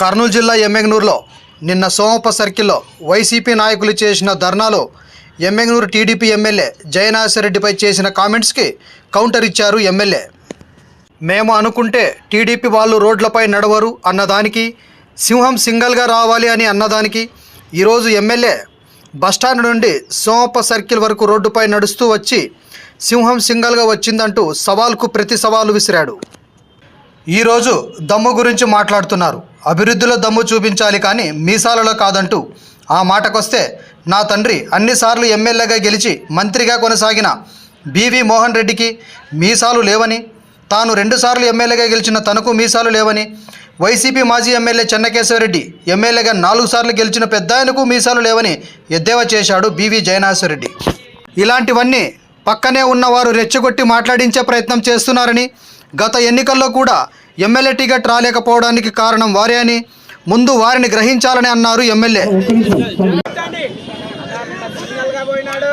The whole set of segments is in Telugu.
కర్నూలు జిల్లా ఎమ్మెగ్నూరులో నిన్న సోమప్ప సర్కిల్లో వైసీపీ నాయకులు చేసిన ధర్నాలో ఎమ్మెగ్నూరు టీడీపీ ఎమ్మెల్యే జయనాథరెడ్డిపై చేసిన కామెంట్స్కి కౌంటర్ ఇచ్చారు ఎమ్మెల్యే. మేము అనుకుంటే టీడీపీ వాళ్ళు రోడ్లపై నడవరు అన్నదానికి సింహం సింగల్గా రావాలి అని అన్నదానికి ఈరోజు ఎమ్మెల్యే బస్టాండ్ నుండి సోమప్ప సర్కిల్ వరకు రోడ్డుపై నడుస్తూ వచ్చి సింహం సింగల్గా వచ్చిందంటూ సవాల్కు ప్రతి సవాలు విసిరాడు. ఈరోజు దమ్ము గురించి మాట్లాడుతున్నారు. అభివృద్ధిలో దమ్ము చూపించాలి కానీ మీసాలలో కాదంటూ. ఆ మాటకొస్తే నా తండ్రి అన్నిసార్లు ఎమ్మెల్యేగా గెలిచి మంత్రిగా కొనసాగిన బీవీ మోహన్ రెడ్డికి మీసాలు లేవని తాను రెండుసార్లు ఎమ్మెల్యేగా గెలిచిన తనకు మీసాలు లేవని వైసీపీ మాజీ ఎమ్మెల్యే చెన్నకేశ్వరరెడ్డి ఎమ్మెల్యేగా నాలుగు సార్లు గెలిచిన పెద్ద ఆయనకు మీసాలు లేవని ఎద్దేవా చేశాడు బీవీ జయనాథరెడ్డి ఇలాంటివన్నీ పక్కనే ఉన్నవారు రెచ్చగొట్టి మాట్లాడించే ప్రయత్నం చేస్తున్నారని గత ఎన్నికల్లో కూడా ఎమ్మెల్యే టికెట్ రాలేకపోవడానికి కారణం వారే అని ముందు వారిని గ్రహించాలని అన్నారు ఎమ్మెల్యే. పోయినాడు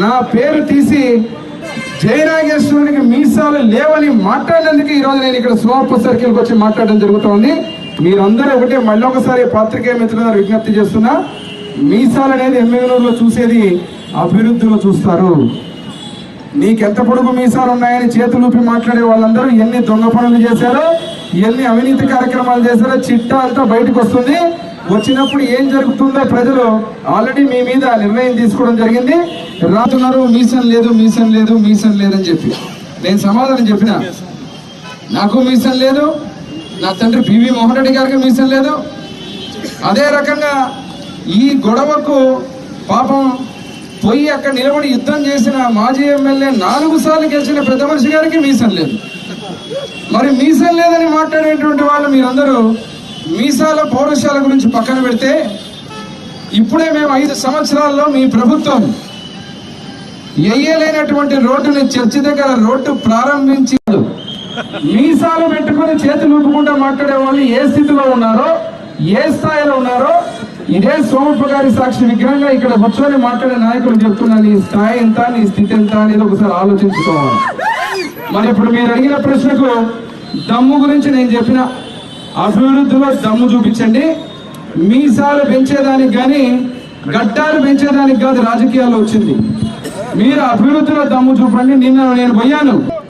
నా పేరు తీసి జయనాగేశ్వరునికి మీసాలు లేవని మాట్లాడేందుకు ఈరోజు నేను ఇక్కడ సోమప్ప సర్కిల్కి వచ్చి మాట్లాడడం జరుగుతోంది. మీరందరూ ఒకటే మళ్ళీ ఒకసారి పాత్రికేయ మిత్రులందరూ విజ్ఞప్తి చేస్తున్నా మీసాలు అనేది ఎమ్మెల్యేలో చూసేది అభివృద్ధిలో చూస్తారు. నీకెంత పొడుగు మీసాలు ఉన్నాయని చేతులు ఊపి మాట్లాడే వాళ్ళందరూ ఎన్ని దొంగ పనులు చేశారో ఎన్ని అవినీతి కార్యక్రమాలు చేశారో చిట్టా అంతా బయటకు వస్తుంది. వచ్చినప్పుడు ఏం జరుగుతుందో ప్రజలు ఆల్రెడీ మీ మీద నిర్ణయం తీసుకోవడం జరిగింది. రాతున్నారు మీసం లేదు మీసం లేదు మీసం లేదని చెప్పి. నేను సమాధానం చెప్పిన? నాకు మీసం లేదు నా తండ్రి పివి మోహన్ రెడ్డి గారికి మీసం లేదు. అదే రకంగా ఈ గొడవకు పాపం పోయి అక్కడ నిలబడి యుద్ధం చేసిన మాజీ ఎమ్మెల్యే నాలుగు సార్లు గెలిచిన పెద్ద మనిషి గారికి మీసం లేదు. మరి మీసం లేదని మాట్లాడేటువంటి వాళ్ళు మీరందరూ మీసాల పౌరశాల గురించి పక్కన పెడితే ఇప్పుడే మేము ఐదు సంవత్సరాల్లో మీ ప్రభుత్వం ఎయ్యలేనటువంటి రోడ్డుని చర్చి దగ్గర రోడ్డు ప్రారంభించి మీసాలు పెట్టుకుని చేతులు ఊపుకుంటూ మాట్లాడే వాళ్ళు ఏ స్థితిలో ఉన్నారో ఏ స్థాయిలో ఉన్నారో ఇదే సోమప్ప గారి సాక్షి విగ్రహంగా ఇక్కడ కూర్చొని మాట్లాడే నాయకులు చెప్తున్నా నీ స్థాయి ఎంత నీ స్థితి ఎంత అనేది ఒకసారి ఆలోచించుకోవాలి. మరి ఇప్పుడు మీరు అడిగిన ప్రశ్నకు దమ్ము గురించి నేను చెప్పిన అభివృద్ధిలో దమ్ము చూపించండి. మీసాలు పెంచేదానికి కానీ గడ్డాలు పెంచేదానికి కాదు రాజకీయాలు వచ్చింది. మీరు అభివృద్ధిలో దమ్ము చూపండి. నిన్న నేను పోయాను.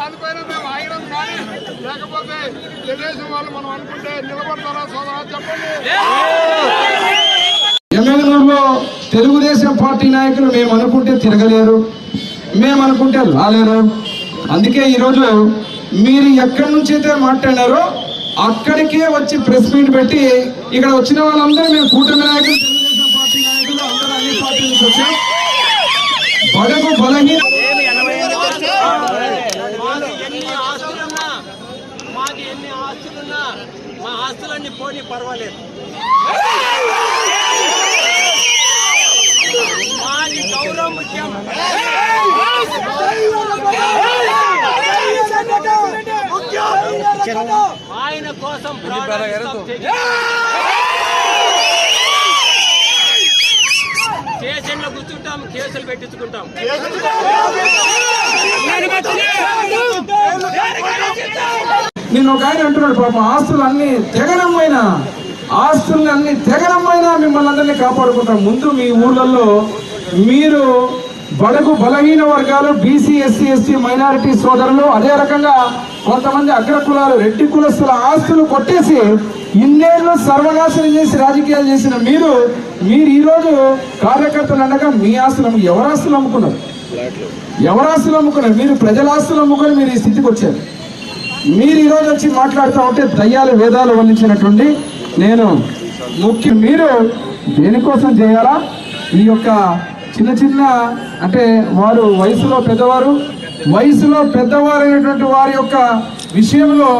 దానిపైన మేము ఆగడం కానీ లేకపోతే తెలుగుదేశం వాళ్ళు మనం అనుకుంటే నిలబడతారా సోదరా చెప్పండి. ఎమ్మెల్యేలో తెలుగుదేశం పార్టీ నాయకులు మేము అనుకుంటే తిరగలేరు మేము అనుకుంటే రాలేరు. అందుకే ఈరోజు మీరు ఎక్కడి నుంచి అయితే మాట్లాడారో అక్కడికే వచ్చి ప్రెస్ మీట్ పెట్టి ఇక్కడ వచ్చిన వాళ్ళందరూ మేము కూటమి నాయకులు తెలుగుదేశం పార్టీ నాయకులు అందరూ అన్ని పార్టీ నుంచి వచ్చాం బడుగు బలహీన మాకు ఎన్ని ఆస్తులున్నా మాకు ఎన్ని ఆస్తులున్నా మా ఆస్తులన్నీ పోనీ పర్వాలేదు మాది గౌరవం ముఖ్యం స్టేషన్లో కూర్చుంటాం కేసులు పెట్టించుకుంటాం. నేను ఒక ఆయన అంటున్నాడు పాపం ఆస్తులు అన్ని తెగనమ్మైన ఆస్తుల్ని అన్ని తెగనమ్మైన మిమ్మల్ని అందరినీ కాపాడుకుంటాం. ముందు మీ ఊర్లలో మీరు బడుగు బలహీన వర్గాలు బీసీ ఎస్సీ ఎస్టీ మైనారిటీ సోదరులు అదే రకంగా కొంతమంది అగ్రకులాలు రెడ్డి కులస్తుల ఆస్తులు కొట్టేసి ఇన్నేళ్ళు సర్వనాశనం చేసి రాజకీయాలు చేసిన మీరు మీరు ఈరోజు కార్యకర్తలు అనగా మీ ఆస్తులు అమ్ము- ఎవరు ఆస్తులు అమ్ముకున్నారు? ఎవరు ఆస్తులు అమ్ముకున్నారు? మీరు ప్రజల ఆస్తులు అమ్ముకొని మీరు ఈ స్థితికి వచ్చారు. మీరు ఈరోజు వచ్చి మాట్లాడుతూ ఉంటే దయ్యాలు వేదాలు వర్ణించినటువంటి నేను ముఖ్యం మీరు దేనికోసం చేయాలా? ఈ యొక్క చిన్న చిన్న అంటే వారు వయసులో పెద్దవారు వయసులో పెద్దవారైనటువంటి వారి యొక్క విషయంలో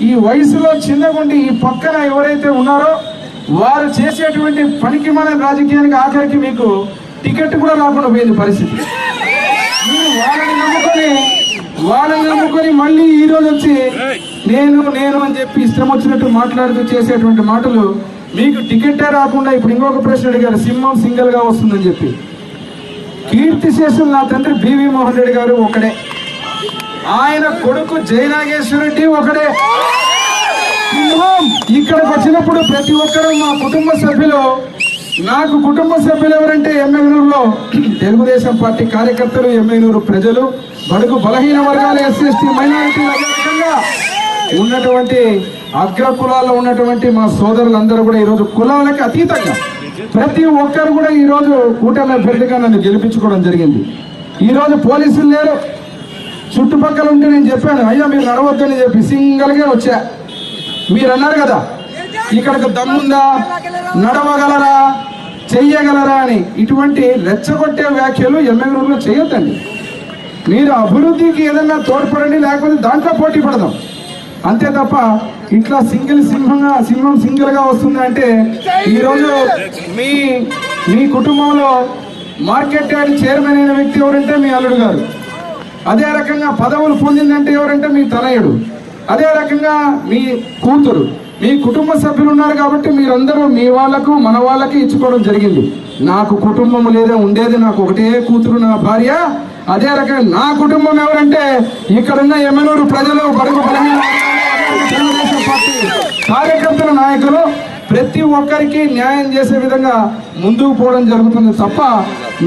ఈ వయసులో చిన్నగుండి ఈ పక్కన ఎవరైతే ఉన్నారో వారు చేసేటువంటి పనికి మన రాజకీయానికి ఆఖరికి మీకు టికెట్ కూడా రాకుండా పోయింది పరిస్థితి. మీరు వాళ్ళని నమ్ముకొని వాళ్ళని నమ్ముకొని మళ్ళీ ఈరోజు వచ్చి నేను నేను అని చెప్పి ఇష్టం వచ్చినట్టు మాట్లాడుతూ చేసేటువంటి మాటలు మీకు టికెటే రాకుండా ఇప్పుడు ఇంకొక ప్రశ్న అడిగారు సింహం సింగిల్గా వస్తుందని చెప్పి. కీర్తి చేసిన నా తండ్రి బివి మోహన్ రెడ్డి గారు ఒకడే. ఆయన కొడుకు జయనాగేశ్వర రెడ్డి ఒకడే. ఇక్కడికి వచ్చినప్పుడు ప్రతి ఒక్కరూ మా కుటుంబ సభ్యులు. నాకు కుటుంబ సభ్యులు ఎవరంటే ఎమ్మెనూరులో తెలుగుదేశం పార్టీ కార్యకర్తలు ఎమ్మెనూరు ప్రజలు. బడుగు బలహీన వర్గాల ఎస్ఎస్టీ ఎస్టీ ఉన్నటువంటి అగ్ర కులాల్లో ఉన్నటువంటి మా సోదరులందరూ కూడా ఈరోజు కులాలకి అతీతంగా ప్రతి ఒక్కరు కూడా ఈరోజు కూటమి అభ్యర్థిగా నన్ను గెలిపించుకోవడం జరిగింది. ఈరోజు పోలీసులు లేరు. చుట్టుపక్కల ఉంటే నేను చెప్పాను అయ్యా మీరు నడవద్దని చెప్పి సింగల్గా వచ్చా. మీరు అన్నారు కదా ఇక్కడికి దమ్ముందా? నడవగలరా? చెయ్యగలరా? అని. ఇటువంటి రెచ్చగొట్టే వ్యాఖ్యలు ఎమ్మెల్యేలో చేయొద్దండి. మీరు అభివృద్ధికి ఏదైనా తోడ్పడండి లేకపోతే దాంట్లో పోటీ పడదాం. అంతే తప్ప ఇట్లా సింగిల్ సింహంగా సింహం సింగిల్గా వస్తుంది అంటే ఈరోజు మీ మీ కుటుంబంలో మార్కెట్ యార్డ్ చైర్మన్ అయిన వ్యక్తి ఎవరంటే మీ అల్లుడు గారు. అదే రకంగా పదవులు పొందిందంటే ఎవరంటే మీ తనయుడు. అదే రకంగా మీ కూతురు. మీ కుటుంబ సభ్యులు ఉన్నారు కాబట్టి మీరందరూ మీ వాళ్ళకు మన వాళ్ళకి ఇచ్చుకోవడం జరిగింది. నాకు కుటుంబం లేదా ఉండేది నాకు ఒకటే కూతురు నా భార్య. అదే రకంగా నా కుటుంబం ఎవరంటే ఇక్కడున్న ఎమ్మెనూరు ప్రజలు బడుగు బలహీన ఒక్కరికి న్యాయం చేసే విధంగా ముందుకు పోవడం జరుగుతుంది తప్ప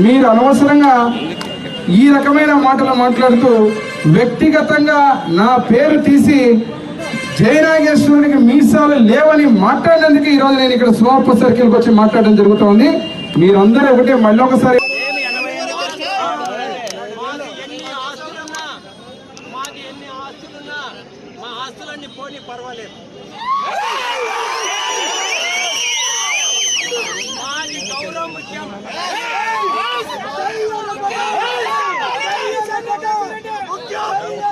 మీరు అనవసరంగా ఈ రకమైన మాటలు మాట్లాడుతూ వ్యక్తిగతంగా నా పేరు తీసి జయనాగేశ్వరునికి మీసాలు లేవని మాట్లాడినందుకు ఈరోజు నేను ఇక్కడ స్వాప సర్కిల్కి వచ్చి మాట్లాడడం జరుగుతోంది. మీరందరూ ఒకటే మళ్ళీ ఒకసారి పర్వాలేదు. మాది గౌరవ ముఖ్యం